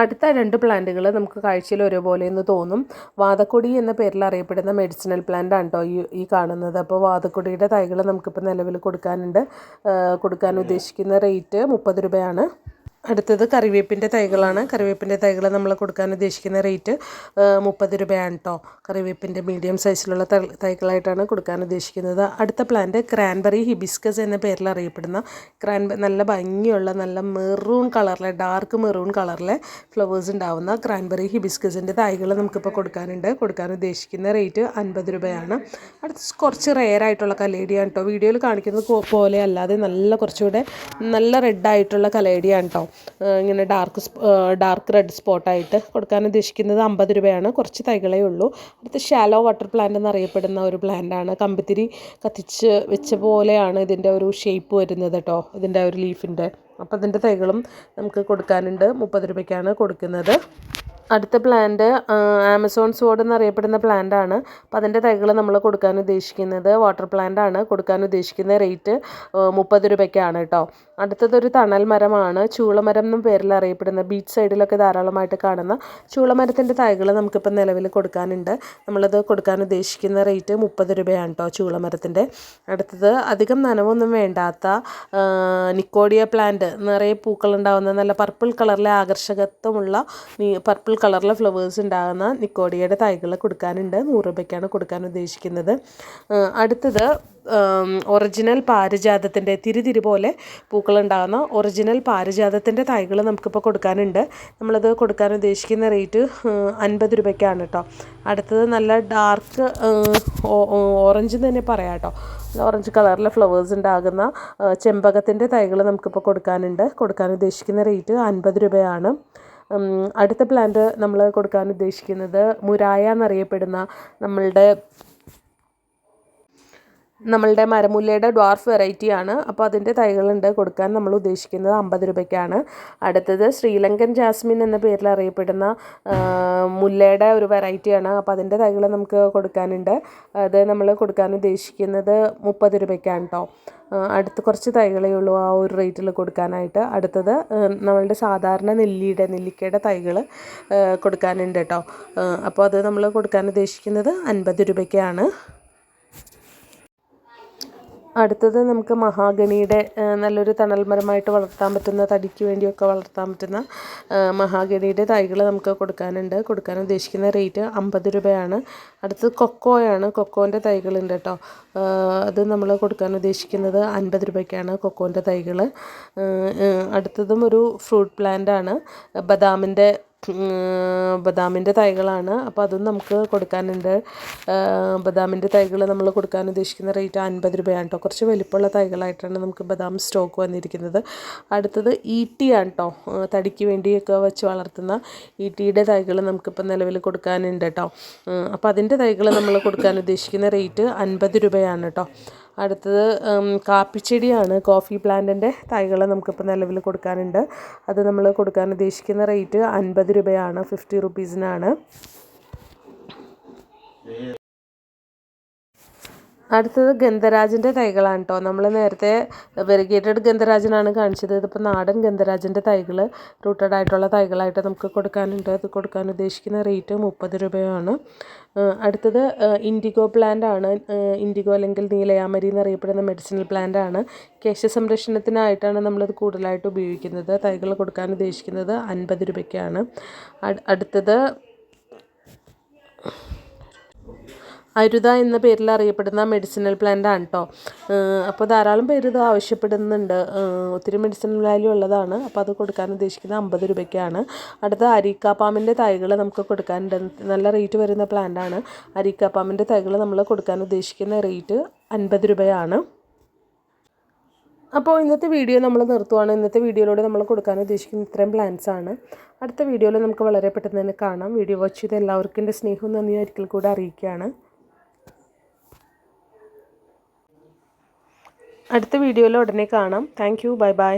A: അടുത്ത രണ്ട് പ്ലാന്റുകൾ നമുക്ക് കാഴ്ചയിൽ ഒരേപോലെ എന്ന് തോന്നും. വാതക്കൊടി എന്ന പേരിൽ അറിയപ്പെടുന്ന മെഡിസിനൽ പ്ലാന്റ് ആണ് കേട്ടോ ഈ ഈ കാണുന്നത്. അപ്പോൾ വാതക്കൊടിയുടെ തൈകൾ നമുക്കിപ്പോൾ നിലവിൽ കൊടുക്കാനുണ്ട്. കൊടുക്കാൻ ഉദ്ദേശിക്കുന്ന റേറ്റ് മുപ്പത് രൂപയാണ്. അടുത്തത് കറിവേപ്പിന്റെ തൈകളാണ്. കറിവേപ്പിന്റെ തൈകൾ നമ്മൾ കൊടുക്കാൻ ഉദ്ദേശിക്കുന്ന റേറ്റ് മുപ്പത് രൂപയാണ് കേട്ടോ കറിവേപ്പിന്റെ മീഡിയം സൈസിലുള്ള തൈകളായിട്ടാണ് കൊടുക്കാൻ ഉദ്ദേശിക്കുന്നത്. അടുത്ത പ്ലാന്റ് ക്രാൻബെറി ഹിബിസ്കസ് എന്ന പേരിൽ അറിയപ്പെടുന്ന ക്രാൻ നല്ല ഭംഗിയുള്ള നല്ല മെറൂൺ കളറിലെ ഡാർക്ക് മെറൂൺ കളറിലെ ഫ്ലവേഴ്സ് ഉണ്ടാവുന്ന ക്രാൻബെറി ഹിബിസ്കസിന്റെ തൈകൾ നമുക്കിപ്പോൾ കൊടുക്കാനുണ്ട്. കൊടുക്കാൻ ഉദ്ദേശിക്കുന്ന റേറ്റ് അൻപത് രൂപയാണ്. അടുത്ത കുറച്ച് റെയർ ആയിട്ടുള്ള കലേഡിയാണ് കേട്ടോ വീഡിയോയിൽ കാണിക്കുന്നത് പോലെ അല്ലാതെ നല്ല കുറച്ചുകൂടെ നല്ല റെഡ് ആയിട്ടുള്ള കലേഡിയാണ് കേട്ടോ ഇങ്ങനെ ഡാർക്ക് ഡാർക്ക് റെഡ് സ്പോട്ടായിട്ട് കൊടുക്കാൻ ഉദ്ദേശിക്കുന്നത് അമ്പത് രൂപയാണ്. കുറച്ച് തൈകളേ ഉള്ളൂ. അടുത്ത് ഷാലോ വാട്ടർ പ്ലാന്റ് എന്നറിയപ്പെടുന്ന ഒരു പ്ലാന്റാണ് കമ്പിത്തിരി കത്തിച്ച് വെച്ച പോലെയാണ് ഇതിന്റെ ഒരു ഷേപ്പ് വരുന്നത് കേട്ടോ ഇതിന്റെ ഒരു ലീഫിന്റെ അപ്പോൾ അതിന്റെ തൈകളും നമുക്ക് കൊടുക്കാനുണ്ട്. മുപ്പത് രൂപയ്ക്കാണ് കൊടുക്കുന്നത്. അടുത്ത പ്ലാന്റ് ആമസോൺ സ്വാഡ് എന്നറിയപ്പെടുന്ന പ്ലാന്റ് ആണ്. അപ്പോൾ അതിന്റെ തൈകൾ നമ്മൾ കൊടുക്കാൻ ഉദ്ദേശിക്കുന്നത് വാട്ടർ പ്ലാന്റ് ആണ്. കൊടുക്കാൻ ഉദ്ദേശിക്കുന്ന റേറ്റ് മുപ്പത് രൂപയ്ക്കാണ് കേട്ടോ അടുത്തതൊരു തണൽ മരമാണ് ചൂളമരം എന്നും പേരിൽ അറിയപ്പെടുന്ന ബീച്ച് സൈഡിലൊക്കെ ധാരാളമായിട്ട് കാണുന്ന ചൂളമരത്തിന്റെ തൈകൾ നമുക്കിപ്പോൾ നിലവിൽ കൊടുക്കാനുണ്ട്. നമ്മളത് കൊടുക്കാൻ ഉദ്ദേശിക്കുന്ന റേറ്റ് മുപ്പത് രൂപയാണ് കേട്ടോ ചൂളമരത്തിന്റെ. അടുത്തത് അധികം നനവൊന്നും വേണ്ടാത്ത നിക്കോഡിയ പ്ലാന്റ് നിറയെ പൂക്കളുണ്ടാവുന്ന നല്ല പർപ്പിൾ കളറിലെ ആകർഷകത്വമുള്ള പർപ്പിൾ കളറിലെ ഫ്ലവേഴ്സ് ഉണ്ടാകുന്ന നിക്കോഡിയയുടെ തൈകൾ കൊടുക്കാനുണ്ട്. നൂറ് രൂപയ്ക്കാണ് കൊടുക്കാൻ ഉദ്ദേശിക്കുന്നത്. അടുത്തത് ഒറിജിനൽ പാരിജാതത്തിന്റെ തിരിതിരി പോലെ പൂക്കളുണ്ടാകുന്ന ഒറിജിനൽ പാരിജാതത്തിന്റെ തൈകൾ നമുക്കിപ്പോൾ കൊടുക്കാനുണ്ട്. നമ്മളത് കൊടുക്കാൻ ഉദ്ദേശിക്കുന്ന റേറ്റ് അൻപത് രൂപയ്ക്കാണ് കേട്ടോ. അടുത്തത് നല്ല ഡാർക്ക് ഓറഞ്ച് തന്നെ പറയാം കേട്ടോ. ഓറഞ്ച് കളറിലെ ഫ്ലവേഴ്സ് ഉണ്ടാകുന്ന ചെമ്പകത്തിന്റെ തൈകൾ നമുക്കിപ്പോൾ കൊടുക്കാനുണ്ട്. കൊടുക്കാൻ ഉദ്ദേശിക്കുന്ന റേറ്റ് അൻപത് രൂപയാണ്. അടുത്ത പ്ലാന്റ് നമ്മൾ കൊടുക്കാൻ ഉദ്ദേശിക്കുന്നത് മുരായ എന്നറിയപ്പെടുന്ന നമ്മളുടെ നമ്മളുടെ മരമുല്ലയുടെ ഡ്വാർഫ് വെറൈറ്റി ആണ്. അപ്പോൾ അതിന്റെ തൈകളുണ്ട്. കൊടുക്കാൻ നമ്മൾ ഉദ്ദേശിക്കുന്നത് അമ്പത് രൂപയ്ക്കാണ്. അടുത്തത് ശ്രീലങ്കൻ ജാസ്മിൻ എന്ന പേരിൽ അറിയപ്പെടുന്ന മുല്ലയുടെ ഒരു വെറൈറ്റിയാണ് അപ്പോൾ അതിന്റെ തൈകൾ നമുക്ക് കൊടുക്കാനുണ്ട്. അത് നമ്മൾ കൊടുക്കാൻ ഉദ്ദേശിക്കുന്നത് മുപ്പത് രൂപയ്ക്കാണ് കേട്ടോ അടുത്ത് കുറച്ച് തൈകളേ ഉള്ളൂ ആ ഒരു റേറ്റിൽ കൊടുക്കാനായിട്ട്. അടുത്തത് നമ്മളുടെ സാധാരണ നെല്ലിയുടെ നെല്ലിക്കയുടെ തൈകൾ കൊടുക്കാനുണ്ട് കേട്ടോ അപ്പോൾ അത് നമ്മൾ കൊടുക്കാൻ ഉദ്ദേശിക്കുന്നത് അൻപത് രൂപയ്ക്കാണ്. അടുത്തത് നമുക്ക് മഹാഗണിയുടെ നല്ലൊരു തണൽമരമായിട്ട് വളർത്താൻ പറ്റുന്ന തടിക്ക് വേണ്ടിയൊക്കെ വളർത്താൻ പറ്റുന്ന മഹാഗണിയുടെ തൈകൾ നമുക്ക് കൊടുക്കാനുണ്ട്. കൊടുക്കാൻ ഉദ്ദേശിക്കുന്ന റേറ്റ് അമ്പത് രൂപയാണ്. അടുത്തത് കൊക്കോയാണ്. കൊക്കോന്റെ തൈകളുണ്ട് കേട്ടോ. അത് നമ്മൾ കൊടുക്കാൻ ഉദ്ദേശിക്കുന്നത് അൻപത് രൂപയ്ക്കാണ് കൊക്കോന്റെ തൈകൾ അടുത്തതും ഒരു ഫ്രൂട്ട് പ്ലാന്റ് ആണ് ബദാമിന്റെ ബദാമിന്റെ തൈകളാണ്. അപ്പോൾ അതും നമുക്ക് കൊടുക്കാനുണ്ട്. ബദാമിന്റെ തൈകൾ നമ്മൾ കൊടുക്കാൻ ഉദ്ദേശിക്കുന്ന റേറ്റ് അൻപത് രൂപയാണ് കേട്ടോ. കുറച്ച് വലിപ്പമുള്ള തൈകളായിട്ടാണ് നമുക്ക് ബദാം സ്റ്റോക്ക് വന്നിരിക്കുന്നത്. അടുത്തത് ഈട്ടിയാണ് കേട്ടോ. തടിക്ക് വേണ്ടിയൊക്കെ വെച്ച് വളർത്തുന്ന ഈട്ടിയുടെ തൈകൾ നമുക്കിപ്പോൾ നിലവിൽ കൊടുക്കാനുണ്ട് കേട്ടോ. അപ്പോൾ അതിന്റെ തൈകൾ നമ്മൾ കൊടുക്കാൻ ഉദ്ദേശിക്കുന്ന റേറ്റ് അൻപത് രൂപയാണ് കേട്ടോ. അടുത്തത് കാപ്പിച്ചെടിയാണ്. കോഫി പ്ലാന്റിന്റെ തൈകൾ നമുക്കിപ്പോൾ നിലവിൽ കൊടുക്കാനുണ്ട്. അത് നമ്മൾ കൊടുക്കാൻ ഉദ്ദേശിക്കുന്ന റേറ്റ് അൻപത് രൂപയാണ് ഫിഫ്റ്റി റുപ്പീസിനാണ്. അടുത്തത് ഗന്ധരാജിന്റെ തൈകളാണ് കേട്ടോ നമ്മൾ നേരത്തെ വെരിഗേറ്റഡ് ഗന്ധരാജനാണ് കാണിച്ചത്. ഇതിപ്പോൾ നാടൻ ഗന്ധരാജന്റെ തൈകൾ റൂട്ടഡ് ആയിട്ടുള്ള തൈകളായിട്ട് നമുക്ക് കൊടുക്കാനുണ്ട്. അത് കൊടുക്കാൻ ഉദ്ദേശിക്കുന്ന റേറ്റ് മുപ്പത് രൂപയാണ്. അടുത്തത് ഇൻഡിഗോ പ്ലാന്റ് ആണ്. ഇൻഡിഗോ അല്ലെങ്കിൽ നീലയാമരി എന്നറിയപ്പെടുന്ന മെഡിസിനൽ പ്ലാന്റ് ആണ്. കേശ സംരക്ഷണത്തിനായിട്ടാണ് നമ്മളത് കൂടുതലായിട്ട് ഉപയോഗിക്കുന്നത്. തൈകൾ കൊടുക്കാൻ ഉദ്ദേശിക്കുന്നത് അൻപത് രൂപയ്ക്കാണ്. അടുത്തത് അരുത എന്ന പേരിൽ അറിയപ്പെടുന്ന മെഡിസിനൽ പ്ലാന്റ് ആണ് കേട്ടോ അപ്പോൾ ധാരാളം പേര് ഇത് ആവശ്യപ്പെടുന്നുണ്ട്. ഒത്തിരി മെഡിസിനൽ വാല്യൂ ഉള്ളതാണ്. അപ്പോൾ അത് കൊടുക്കാൻ ഉദ്ദേശിക്കുന്നത് അമ്പത് രൂപയ്ക്കാണ്. അടുത്ത അരിക്കാപ്പാമ്പിന്റെ തൈകൾ നമുക്ക് കൊടുക്കാനുണ്ട്. നല്ല റേറ്റ് വരുന്ന പ്ലാന്റ് ആണ്. അരിക്കാപ്പാമ്പിന്റെ തൈകൾ നമ്മൾ കൊടുക്കാൻ ഉദ്ദേശിക്കുന്ന റേറ്റ് അൻപത് രൂപയാണ്. അപ്പോൾ ഇന്നത്തെ വീഡിയോ നമ്മൾ നിർത്തുവാണ്. ഇന്നത്തെ വീഡിയോയിലൂടെ നമ്മൾ കൊടുക്കാൻ ഉദ്ദേശിക്കുന്ന ഇത്രയും പ്ലാൻസ് ആണ്. അടുത്ത വീഡിയോയിൽ നമുക്ക് വളരെ പെട്ടെന്ന് തന്നെ കാണാം. വീഡിയോ വാച്ച് ചെയ്ത എല്ലാവർക്കും എന്റെ സ്നേഹവും നന്ദിയും ഒരിക്കൽ കൂടെ അറിയിക്കുകയാണ്. അടുത്ത വീഡിയോയിൽ ഉടനെ കാണാം. Thank bye bye